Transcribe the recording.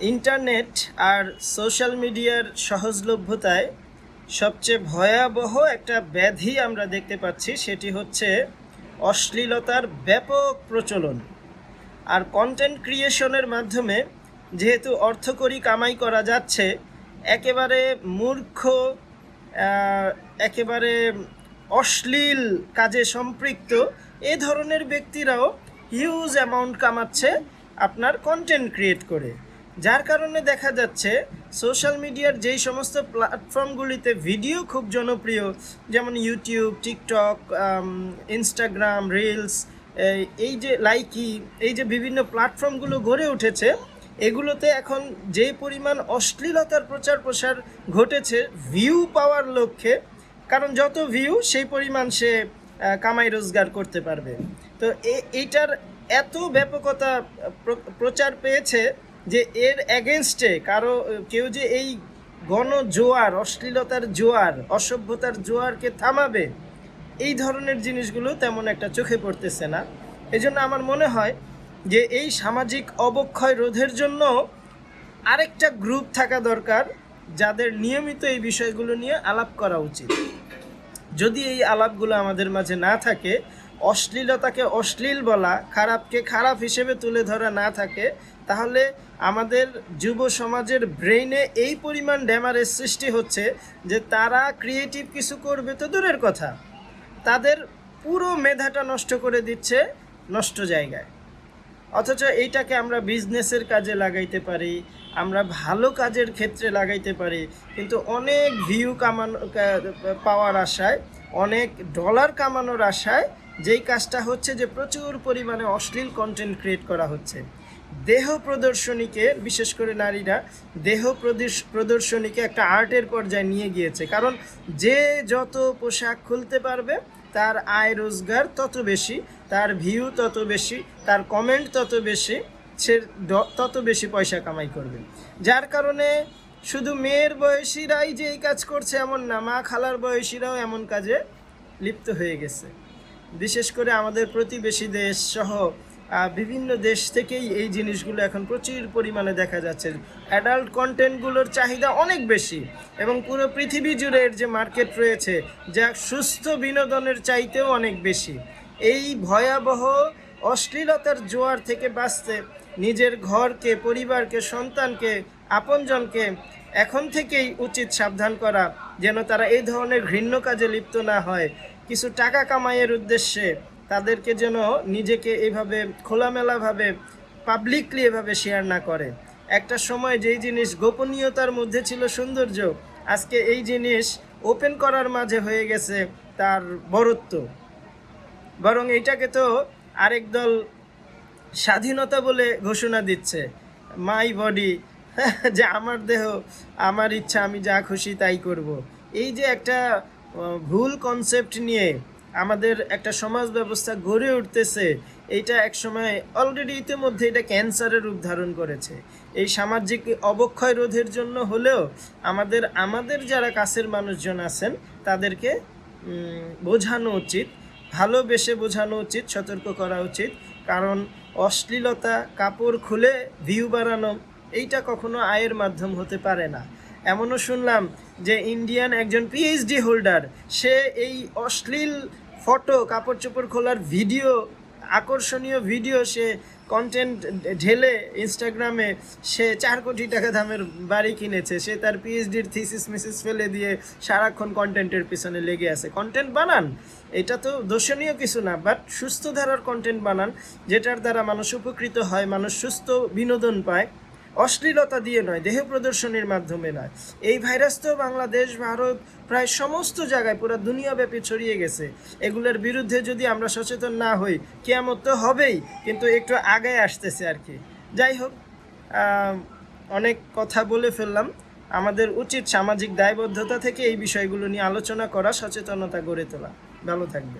Internet আর social মিডিয়ার সহজলভ্যতায় সবচেয়ে ভয়াবহ একটা ব্যাধি আমরা দেখতে পাচ্ছি, সেটি হচ্ছে অশ্লীলতার ব্যাপক প্রচলন। আর কন্টেন্ট ক্রিয়েশনের মাধ্যমে যেহেতু অর্থকরী কামাই করা যাচ্ছে, একেবারে মূর্খ একেবারে অশ্লীল কাজে সম্পৃক্ত, এ ধরনের ব্যক্তিরাও হিউজ অ্যামাউন্ট কামাচ্ছে আপনার কন্টেন্ট ক্রিয়েট করে। যার কারণে দেখা যাচ্ছে সোশ্যাল মিডিয়ার যেই সমস্ত প্ল্যাটফর্মগুলিতে ভিডিও খুব জনপ্রিয়, যেমন ইউটিউব, টিকটক ইনস্টাগ্রাম, রিলস, এই যে লাইকি, এই যে বিভিন্ন প্ল্যাটফর্মগুলো গড়ে উঠেছে, এগুলোতে এখন যে পরিমাণ অশ্লীলতার প্রচার প্রসার ঘটেছে ভিউ পাওয়ার লক্ষ্যে, কারণ যত ভিউ সেই পরিমাণ সে কামাই রোজগার করতে পারবে। তো এইটার এত ব্যাপকতা প্রচার পেয়েছে যে এর অ্যাগেনস্টে কারও, কেউ যে এই গণ জোয়ার অশ্লীলতার জোয়ার, অসভ্যতার জোয়ারকে থামাবে, এই ধরনের জিনিসগুলো তেমন একটা চোখে পড়তেছে না। এজন্য আমার মনে হয় যে এই সামাজিক অবক্ষয় রোধের জন্য আরেকটা গ্রুপ থাকা দরকার, যাদের নিয়মিত এই বিষয়গুলো নিয়ে আলাপ করা উচিত। যদি এই আলাপগুলো আমাদের মাঝে না থাকে অশ্লীলতাকে অশ্লীল বলা, খারাপকে খারাপ হিসেবে তুলে ধরা না থাকে, তাহলে আমাদের যুব সমাজের ব্রেইনে এই পরিমাণ ড্যামারের সৃষ্টি হচ্ছে যে তারা ক্রিয়েটিভ কিছু করবে তো দূরের কথা। তাদের পুরো মেধাটা নষ্ট করে দিচ্ছে নষ্ট জায়গায়। অথচ এইটাকে আমরা বিজনেসের কাজে লাগাইতে পারি, আমরা ভালো কাজের ক্ষেত্রে লাগাইতে পারি, কিন্তু অনেক ভিউ কামানো পাওয়ার আশায়, অনেক ডলার কামানোর আশায় যেই কাজটা হচ্ছে যে প্রচুর পরিমাণে অশ্লীল কন্টেন্ট ক্রিয়েট করা হচ্ছে। দেহ প্রদর্শনীকে, বিশেষ করে নারীরা, দেহ প্রদর্শ- প্রদর্শনীকে একটা আর্টের পর্যায়ে নিয়ে গিয়েছে। কারণ যে যত পোশাক খুলতে পারবে, তার আয় রোজগার তত বেশি, তার ভিউ তত বেশি, তার কমেন্ট তত বেশি, সে তত বেশি পয়সা কামাই করবে। যার কারণে শুধু মেয়ের বয়সীরাই যে এই কাজ করছে এমন না, মা খালার বয়সীরাও এমন কাজে লিপ্ত হয়ে গেছে। বিশেষ করে আমাদের প্রতিবেশী দেশ সহ বিভিন্ন দেশ থেকেই এই জিনিসগুলো এখন প্রচুর পরিমাণে দেখা যাচ্ছে। অ্যাডাল্ট কন্টেন্টগুলোর চাহিদা অনেক বেশি এবং পুরো পৃথিবী জুড়ে এর যে মার্কেট রয়েছে, যা সুস্থ বিনোদনের চাইতেও অনেক বেশি। এই ভয়াবহ অশ্লীলতার জোয়ার থেকে বাঁচতে নিজের ঘরকে, পরিবারকে, সন্তানকে, আপনজনকে এখন থেকেই উচিত সাবধান করা, যেন তারা এই ধরনের ঘৃণ্য কাজে লিপ্ত না হয়। কিছু টাকা কামাইয়ের উদ্দেশ্যে তাদেরকে যেন নিজেকে এইভাবে খোলামেলাভাবে পাবলিকলি এভাবে শেয়ার না করে। একটা সময় যেই জিনিস গোপনীয়তার মধ্যে ছিল সৌন্দর্য, আজকে এই জিনিস ওপেন করার মাঝে হয়ে গেছে তার বরত্ব। বরং এইটাকে তো আরেক দল স্বাধীনতা বলে ঘোষণা দিচ্ছে। মাই বডি যে আমার দেহ, আমার ইচ্ছা, আমি যা খুশি তাই করব। এই যে একটা ভুল কনসেপ্ট নিয়ে আমাদের একটা সমাজ ব্যবস্থা গড়ে উঠতেছে, এইটা একসময় অলরেডি ইতিমধ্যে এটা ক্যান্সারের রূপ ধারণ করেছে। এই সামাজিক অবক্ষয় রোধের জন্য হলেও আমাদের আমাদের যারা কাছের মানুষজন আছেন, তাদেরকে বোঝানো উচিত, ভালোবেসে বোঝানো উচিত, সতর্ক করা উচিত। কারণ অশ্লীলতা, কাপড় খুলে ভিউ বাড়ানো, এইটা কখনো আয়ের মাধ্যম হতে পারে না। এমনও শুনলাম যে ইন্ডিয়ান একজন পিএইচডি হোল্ডার সে এই অশ্লীল ফটো কাপড় চোপড় খোলার ভিডিও আকর্ষণীয় ভিডিও সে কন্টেন্ট ঢেলে ইনস্টাগ্রামে সে চার কোটি টাকা দামের বাড়ি কিনেছে। সে তার পিএইচডির থিসিস মিসিস ফেলে দিয়ে সারাক্ষণ কন্টেন্টের পিছনে লেগে আছে। কন্টেন্ট বানান, এটা তো দোষণীয় কিছু না বাট সুস্থ ধারার কন্টেন্ট বানান, যেটার দ্বারা মানুষ উপকৃত হয়, মানুষ সুস্থ বিনোদন পায়। অশ্লীলতা দিয়ে নয়, দেহ প্রদর্শনীর মাধ্যমে নয়। এই ভাইরাস তো বাংলাদেশ, ভারত, প্রায় সমস্ত জায়গায় পুরো দুনিয়াব্যাপী ছড়িয়ে গেছে। এগুলোর বিরুদ্ধে যদি আমরা সচেতন না হই, কেয়ামত তো হবেই, কিন্তু একটু আগে আসতেছে আর কি। যাই হোক অনেক কথা বলে ফেললাম। আমাদের উচিত সামাজিক দায়বদ্ধতা থেকে এই বিষয়গুলো নিয়ে আলোচনা করা, সচেতনতা গড়ে তোলা। ভালো থাকবে